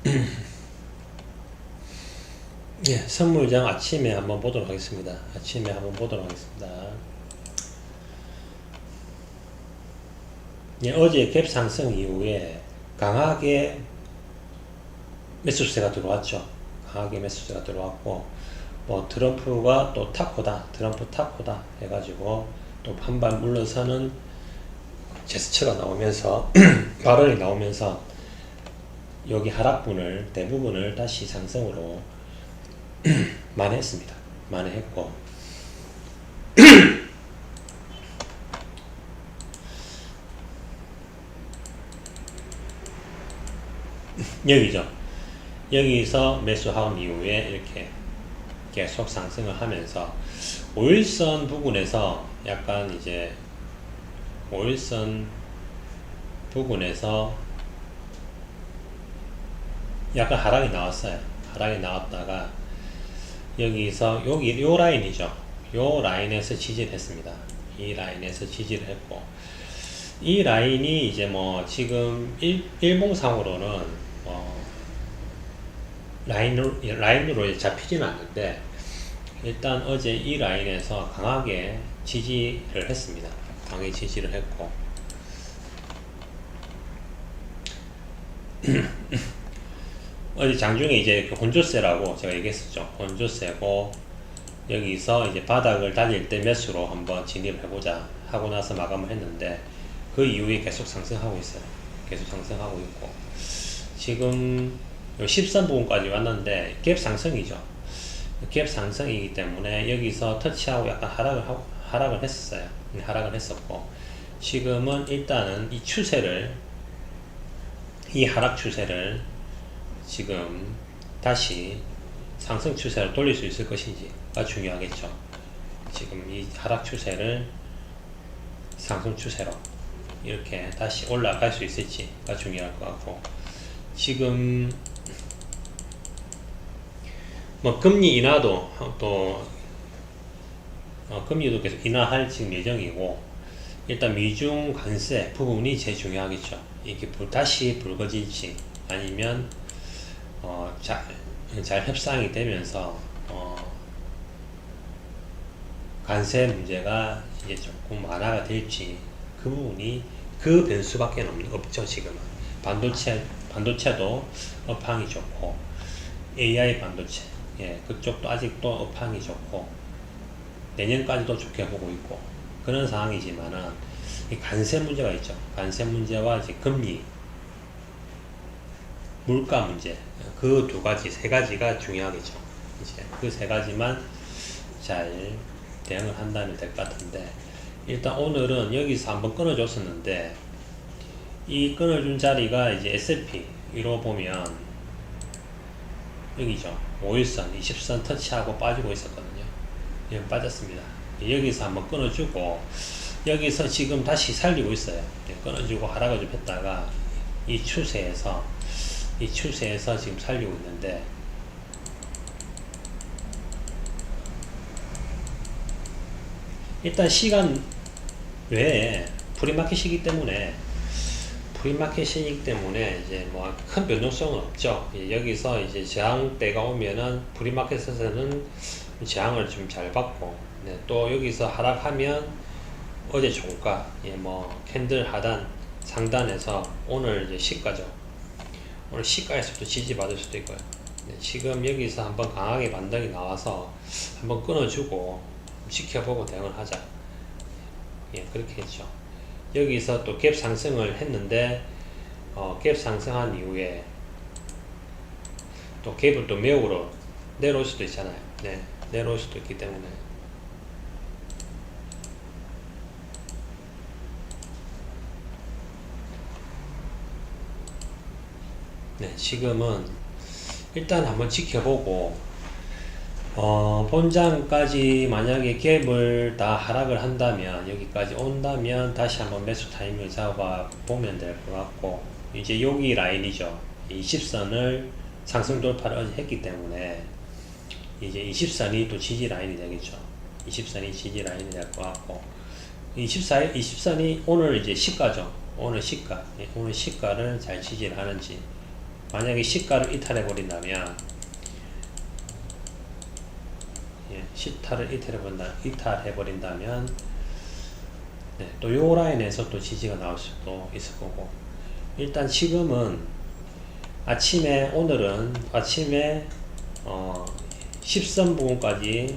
예, 선물장 아침에 한번 보도록 하겠습니다. 아침에 한번 보도록 하겠습니다. 예, 어제 갭 상승 이후에 강하게 매수세가 들어왔죠. 강하게 매수세가 들어왔고, 뭐 트럼프가 또 타코다, 트럼프 타코다 해가지고 또 반발 물러서는 제스처가 나오면서 발언이 나오면서 여기 하락분을 대부분을 다시 상승으로 만회했습니다. 만회했고 여기죠. 여기서 매수한 이후에 이렇게 계속 상승을 하면서 5일선 부근에서 약간 이제 5일선 부근에서 약간 하락이 나왔어요. 하락이 나왔다가 여기서 여기 요 라인이죠. 요 라인에서 지지를 했습니다. 이 라인에서 지지를 했고 이 라인이 이제 뭐 지금 일, 일봉상으로는 어 라인으로, 라인으로 잡히지는 않는데 일단 어제 이 라인에서 강하게 지지를 했습니다. 강하게 지지를 했고 어제 장중에 이제 그 혼조세라고 제가 얘기했었죠. 혼조세고 여기서 이제 바닥을 달릴 때 매수로 한번 진입해보자 하고 나서 마감을 했는데 그 이후에 계속 상승하고 있어요. 계속 상승하고 있고 지금 13 부분까지 왔는데 갭 상승이죠. 갭 상승이기 때문에 여기서 터치하고 약간 하락을 하고, 하락을 했었어요. 하락을 했었고 지금은 일단은 이 추세를 이 하락 추세를 지금 다시 상승 추세로 돌릴 수 있을 것인지가 중요하겠죠. 지금 이 하락 추세를 상승 추세로 이렇게 다시 올라갈 수 있을지가 중요할 것 같고 지금 뭐 금리 인하도 또 어, 금리도 계속 인하할 지금 예정이고 일단 미중 관세 부분이 제일 중요하겠죠. 이게 불, 다시 불거질지 아니면 어, 잘, 잘 협상이 되면서 어, 관세 문제가 이제 조금 완화가 될지 그 부분이 그 변수밖에 없, 없죠 지금은. 반도체 반도체도 업황이 좋고 AI 반도체 예 그쪽도 아직도 업황이 좋고 내년까지도 좋게 보고 있고 그런 상황이지만은 이 관세 문제가 있죠. 관세 문제와 이제 금리 물가 문제 그 두 가지 세 가지가 중요하겠죠. 이제 그 세 가지만 잘 대응을 한다면 될 것 같은데 일단 오늘은 여기서 한번 끊어줬었는데 이 끊어준 자리가 이제 S&P로 보면 여기죠. 5일선 20선 터치하고 빠지고 있었거든요. 여기 빠졌습니다. 여기서 한번 끊어주고 여기서 지금 다시 살리고 있어요. 끊어주고 하락을 좀 했다가 이 추세에서 이 추세에서 지금 살리고 있는데 일단 시간 외에 프리마켓이기 때문에 프리마켓이기 때문에 이제 뭐 큰 변동성은 없죠. 예, 여기서 이제 저항대가 오면은 프리마켓에서는 저항을 좀 잘 받고 네, 또 여기서 하락하면 어제 종가 예, 뭐 캔들 하단 상단에서 오늘 이제 시가죠. 오늘 시가에서도 지지받을 수도 있고요. 네, 지금 여기서 한번 강하게 반등이 나와서 한번 끊어주고 지켜보고 대응을 하자. 예, 그렇게 했죠. 여기서 또 갭 상승을 했는데, 어, 갭 상승한 이후에 또 갭을 또 매우로 내려올 수도 있잖아요. 네, 내려올 수도 있기 때문에. 네, 지금은 일단 한번 지켜보고 어, 본장까지 만약에 갭을 다 하락을 한다면 여기까지 온다면 다시 한번 매수 타이밍을 잡아 보면 될 것 같고 이제 여기 라인이죠. 20선을 상승 돌파를 했기 때문에 이제 20선이 또 지지 라인이 되겠죠. 20선이 지지 라인이 될 것 같고 24, 20선이 오늘 이제 시가죠. 오늘 시가. 예, 오늘 시가를 잘 지지를 하는지 만약에 시가를 이탈해 버린다면 예, 시타를 이탈해 버린다 이탈해 버린다면 네, 또요 라인에서 또 지지가 나올 수도 있을 거고 일단 지금은 아침에 오늘은 아침에 어 10선 부분까지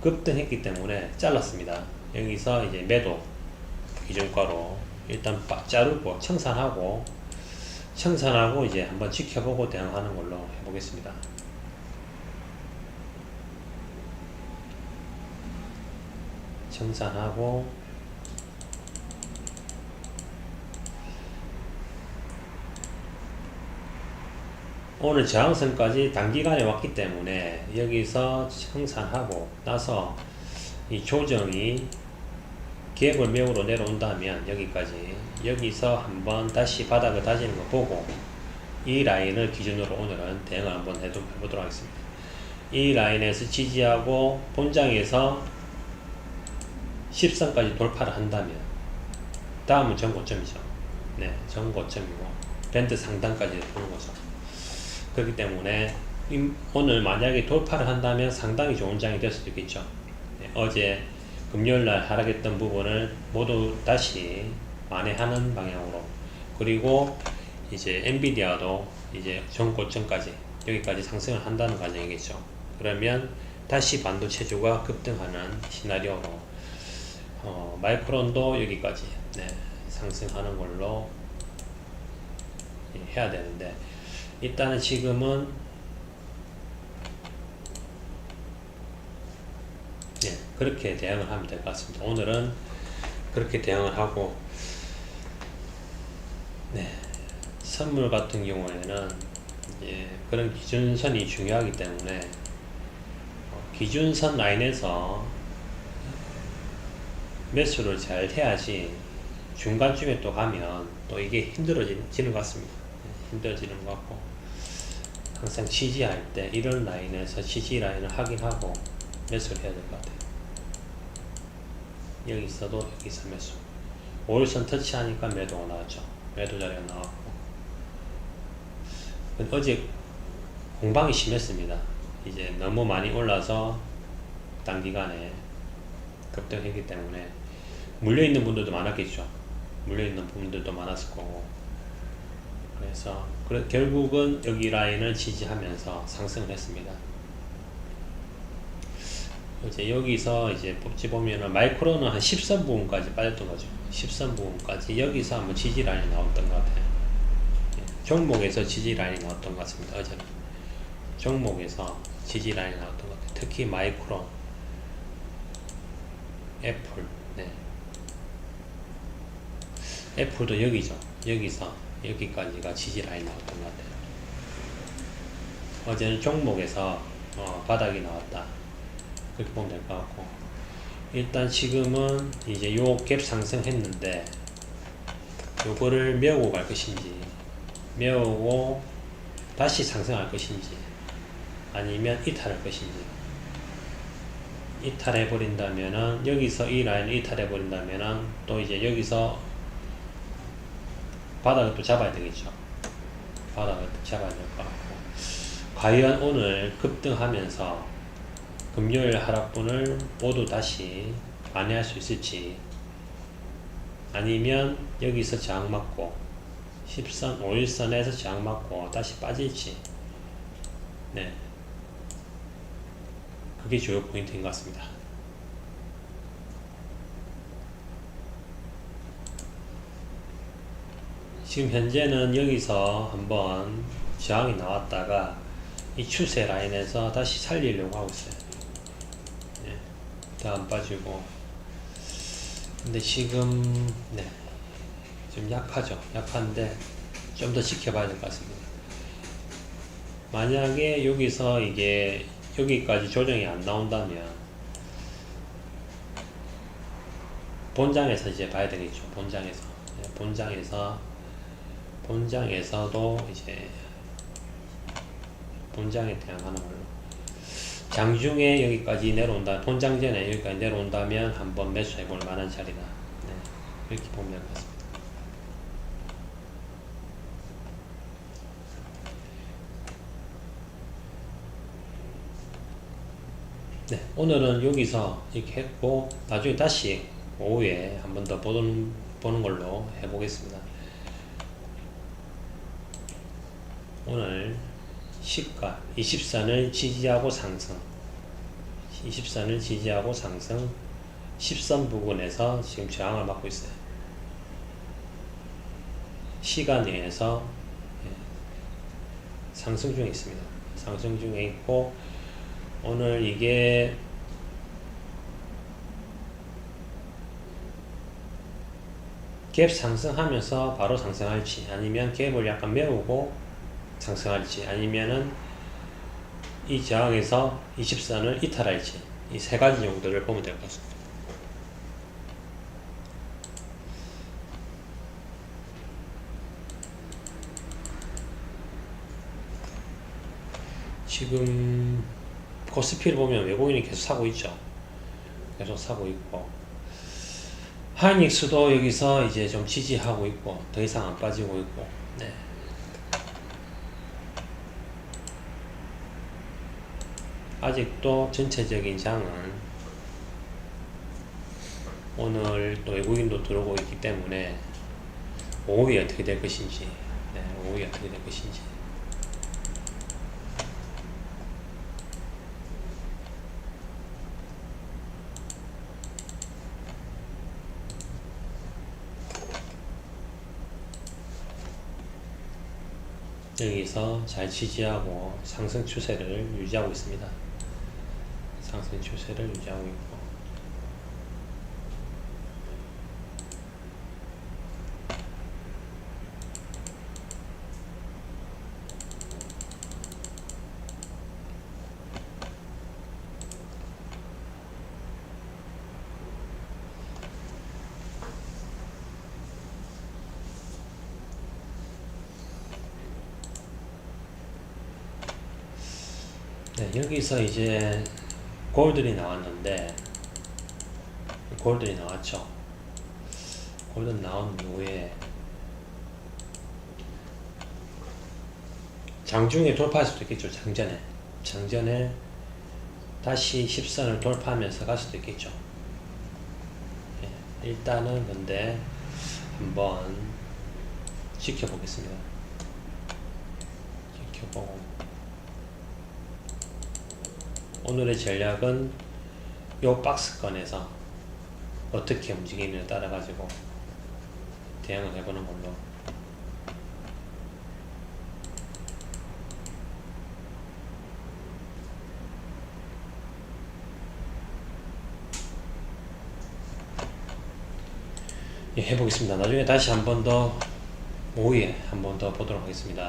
급등했기 때문에 잘랐습니다. 여기서 이제 매도 기준가로 일단 빠- 자르고 청산하고 청산하고 이제 한번 지켜보고 대응하는 걸로 해보겠습니다. 청산하고 오늘 저항선까지 단기간에 왔기 때문에 여기서 청산하고 나서 이 조정이 갭을 매우로 내려온다면 여기까지 여기서 한번 다시 바닥을 다지는 거 보고 이 라인을 기준으로 오늘은 대응을 한번 해보도록 하겠습니다. 이 라인에서 지지하고 본장에서 10선까지 돌파를 한다면 다음은 전고점이죠. 네, 전고점이고 밴드 상단까지 보는 거죠. 그렇기 때문에 임- 오늘 만약에 돌파를 한다면 상당히 좋은 장이 될 수도 있겠죠. 네, 어제 금요일날 하락했던 부분을 모두 다시 만회하는 방향으로 그리고 이제 엔비디아도 이제 전고점까지 여기까지 상승을 한다는 과정이겠죠. 그러면 다시 반도체주가 급등하는 시나리오로 어, 마이크론도 여기까지 네, 상승하는 걸로 예, 해야 되는데 일단은 지금은 예, 그렇게 대응을 하면 될 것 같습니다. 오늘은 그렇게 대응을 하고 네, 선물 같은 경우에는 이제 그런 기준선이 중요하기 때문에 어, 기준선 라인에서 매수를 잘 해야지 중간쯤에 또 가면 또 이게 힘들어지는 것 같습니다. 네, 힘들어지는 것 같고 항상 지지할 때 이런 라인에서 지지 라인을 확인하고 매수를 해야 될 것 같아요. 여기 있어도 여기서 매수. 5일선 터치하니까 매도가 나왔죠. 매도 자리가 나왔고. 어제 공방이 심했습니다. 이제 너무 많이 올라서 단기간에 급등했기 때문에 물려있는 분들도 많았겠죠. 물려있는 분들도 많았을 거고. 그래서 그래- 결국은 여기 라인을 지지하면서 상승을 했습니다. 이제 여기서 이제 뽑지 보면은 마이크로는 한 10선 부분까지 빠졌던 거죠. 10선 부분까지 여기서 한번 지지 라인이 나왔던 것 같아요. 예, 종목에서 지지 라인이 나왔던 것 같습니다. 어제는 종목에서 지지 라인이 나왔던 것 같아요. 특히 마이크로, 애플, 네. 애플도 여기죠. 여기서 여기까지가 지지 라인 나왔던 것 같아요. 어제는 종목에서 어, 바닥이 나왔다. 그렇게 보면 될 것 같고. 일단 지금은 이제 요 갭 상승했는데 요거를 메우고 갈 것인지 메우고 다시 상승할 것인지 아니면 이탈할 것인지. 이탈해 버린다면은 여기서 이 라인을 이탈해 버린다면은 또 이제 여기서 바닥을 또 잡아야 되겠죠. 바닥을 또 잡아야 될 것 같고. 과연 오늘 급등하면서 금요일 하락분을 모두 다시 만회할 수 있을지 아니면 여기서 저항 맞고 10선, 5일선에서 저항 맞고 다시 빠질지. 네. 그게 주요 포인트인 것 같습니다. 지금 현재는 여기서 한번 저항이 나왔다가 이 추세 라인에서 다시 살리려고 하고 있어요. 네, 더안 빠지고. 근데 지금 네, 좀 약하죠. 약한데 좀 더 지켜봐야 될 것 같습니다. 만약에 여기서 이게 여기까지 조정이 안 나온다면 본장에서 이제 봐야 되겠죠. 본장에서. 네, 본장에서 본장에서도 이제 본장에 대항하는 걸로 장중에 여기까지 내려온다. 본장 전에 여기까지 내려온다면 한번 매수해 볼 만한 자리다. 네. 이렇게 보면 될 것 같습니다. 네, 오늘은 여기서 이렇게 했고 나중에 다시 오후에 한 번 더 보는, 보는 걸로 해보겠습니다. 오늘 시가 20선을 지지하고 상승 20선을 지지하고 상승 10선 부근에서 지금 저항을 받고 있어요. 시간 내에서 예, 상승 중에 있습니다. 상승 중에 있고 오늘 이게 갭 상승하면서 바로 상승할지 아니면 갭을 약간 메우고 상승할지 아니면은 이 저항에서 20선을 이탈할지 이 세 가지 정도를 보면 될 것 같습니다. 지금 코스피를 보면 외국인이 계속 사고 있죠. 계속 사고 있고 하이닉스도 여기서 이제 좀 지지하고 있고 더 이상 안 빠지고 있고 네. 아직도 전체적인 장은 오늘 또 외국인도 들어오고 있기 때문에 오후에 어떻게 될 것인지 네, 오후에 어떻게 될 것인지 여기서 잘 지지하고 상승 추세를 유지하고 있습니다. 상승 추세를 유지하고 있고. 네, 여기서 이제 골들이 나왔는데 골들이 나왔죠. 골든 나온 이후에 장중에 돌파할 수도 있겠죠. 장전에 장전에 다시 10선을 돌파하면서 갈 수도 있겠죠. 예, 일단은 근데 한번 지켜보겠습니다. 지켜보고 오늘의 전략은 요 박스권에서 어떻게 움직이느냐에 따라 가지고 대응을 해보는 걸로 예, 해보겠습니다. 나중에 다시 한 번 더 오후에 한 번 더 보도록 하겠습니다.